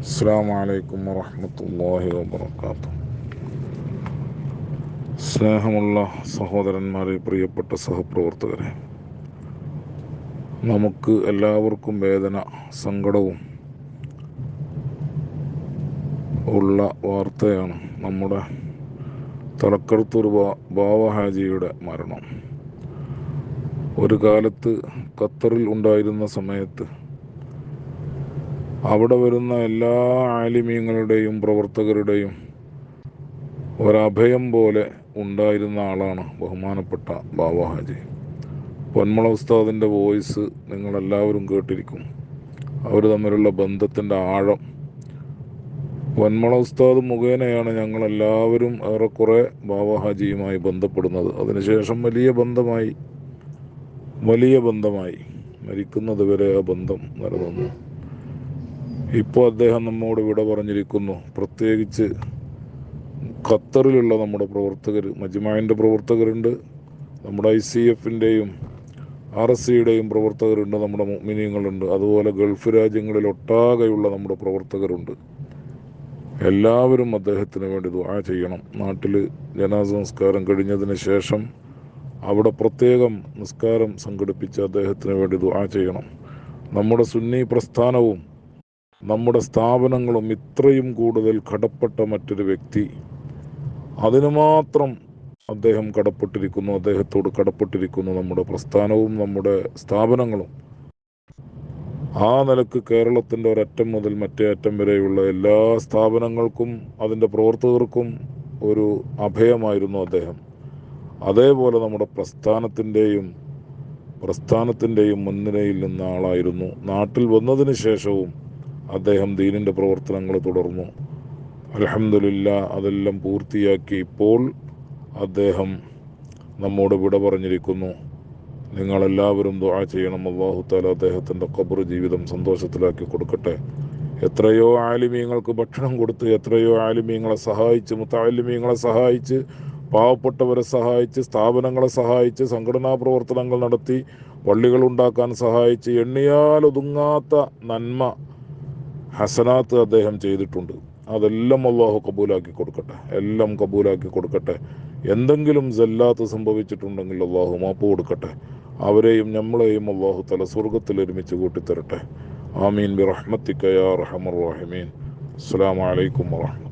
അസ്സാം വലൈക്കും വറഹമത്തല്ലാഹി സ്നേഹമുള്ള സഹോദരന്മാരെ പ്രിയപ്പെട്ട സഹപ്രവർത്തകരെ നമുക്ക് എല്ലാവർക്കും വേദന സങ്കടവും ഉള്ള വാർത്തയാണ് നമ്മുടെ തലക്കടുത്തൂർ ബാവഹാജിയുടെ മരണം. ഒരു കാലത്ത് ഖത്തറിൽ ഉണ്ടായിരുന്ന സമയത്ത് അവിടെ വരുന്ന എല്ലാ ആലിമീങ്ങളുടെയും പ്രവർത്തകരുടെയും ഒരഭയം പോലെ ഉണ്ടായിരുന്ന ആളാണ് ബഹുമാനപ്പെട്ട ബാബ ഹാജി. പൊന്മള ഉസ്താദിന്റെ വോയിസ് നിങ്ങളെല്ലാവരും കേട്ടിരിക്കും. അവർ തമ്മിലുള്ള ബന്ധത്തിന്റെ ആഴം. പൊന്മള ഉസ്താദ് മുഖേനയാണ് ഞങ്ങളെല്ലാവരും ഏറെക്കുറെ ബാബ ഹാജിയുമായി ബന്ധപ്പെടുന്നത്. അതിനുശേഷം വലിയ ബന്ധമായി വലിയ ബന്ധമായി മരിക്കുന്നത് വരെ ആ ബന്ധം നിലനിന്നു. ഇപ്പോൾ അദ്ദേഹം നമ്മോട് വിട പറഞ്ഞിരിക്കുന്നു. പ്രത്യേകിച്ച് ഖത്തറിലുള്ള നമ്മുടെ പ്രവർത്തകർ മജ്മാവിന്റെ പ്രവർത്തകരുണ്ട്. നമ്മുടെ ഐ സി എഫിന്റെയും ആർ എസ് സിയുടെയും പ്രവർത്തകരുണ്ട് നമ്മുടെ മിനിയങ്ങളുണ്ട് അതുപോലെ ഗൾഫ് രാജ്യങ്ങളിൽ ഒട്ടാകെയുള്ള നമ്മുടെ പ്രവർത്തകരുണ്ട്. എല്ലാവരും അദ്ദേഹത്തിന് വേണ്ടി ദുആ ചെയ്യണം. നാട്ടിൽ ജനാസ സംസ്കാരം കഴിഞ്ഞതിന് ശേഷം അവിടെ പ്രത്യേകം നിസ്കാരം സംഘടിപ്പിച്ച് അദ്ദേഹത്തിന് വേണ്ടി ദുആ ചെയ്യണം. നമ്മുടെ സുന്നി പ്രസ്ഥാനവും നമ്മുടെ സ്ഥാപനങ്ങളും ഇത്രയും കൂടുതൽ കടപ്പെട്ട മറ്റൊരു വ്യക്തി. അതിനു മാത്രം അദ്ദേഹം കടപ്പെട്ടിരിക്കുന്നു അദ്ദേഹത്തോട് കടപ്പെട്ടിരിക്കുന്നു നമ്മുടെ പ്രസ്ഥാനവും നമ്മുടെ സ്ഥാപനങ്ങളും. ആ നിലയ്ക്ക് കേരളത്തിന്റെ ഒരറ്റം മുതൽ മറ്റേ അറ്റം വരെയുള്ള എല്ലാ സ്ഥാപനങ്ങൾക്കും അതിന്റെ പ്രവർത്തകർക്കും ഒരു അഭയമായിരുന്നു അദ്ദേഹം. അതേപോലെ നമ്മുടെ പ്രസ്ഥാനത്തിന്റെയും പ്രസ്ഥാനത്തിന്റെയും മുൻനിരയിൽ നിന്ന ആളായിരുന്നു നാട്ടിൽ വന്നതിന് ശേഷവും അദ്ദേഹം ദീനിന്റെ പ്രവർത്തനങ്ങൾ തുടർന്നു. അലഹമില്ല അതെല്ലാം പൂർത്തിയാക്കി ഇപ്പോൾ അദ്ദേഹം നമ്മോട് വിട പറഞ്ഞിരിക്കുന്നു. നിങ്ങളെല്ലാവരും ദുആ ചെയ്യണം. അള്ളാഹു താല അദ്ദേഹത്തിന്റെ ഖബർ ജീവിതം സന്തോഷത്തിലാക്കി കൊടുക്കട്ടെ. എത്രയോ ആലിമീങ്ങൾക്ക് ഭക്ഷണം കൊടുത്ത് എത്രയോ ആലിമീങ്ങളെ സഹായിച്ച് മുത്താലിമീങ്ങളെ സഹായിച്ച് പാവപ്പെട്ടവരെ സഹായിച്ച് സ്ഥാപനങ്ങളെ സഹായിച്ച് സംഘടനാ പ്രവർത്തനങ്ങൾ നടത്തി പള്ളികൾ ഉണ്ടാക്കാൻ സഹായിച്ച് എണ്ണിയാൽ ഒതുങ്ങാത്ത നന്മ ഹസനാത്ത് അദ്ദേഹം ചെയ്തിട്ടുണ്ട്. അതെല്ലാം അള്ളാഹു കബൂലാക്കി കൊടുക്കട്ടെ. എല്ലാം കബൂലാക്കി കൊടുക്കട്ടെ. എന്തെങ്കിലും ജല്ലാത്ത് സംഭവിച്ചിട്ടുണ്ടെങ്കിൽ അള്ളാഹു മാപ്പ് കൊടുക്കട്ടെ. അവരെയും നമ്മളെയും അള്ളാഹു തല സ്വർഗത്തിൽ ഒരുമിച്ച് കൂട്ടിത്തരട്ടെ. ആമീൻ. ബി റഹ്മത്തിക്ക യാ റഹമർ റഹിമീൻ. അസ്സാം വലൈക്കും വാഹമത്തുള്ള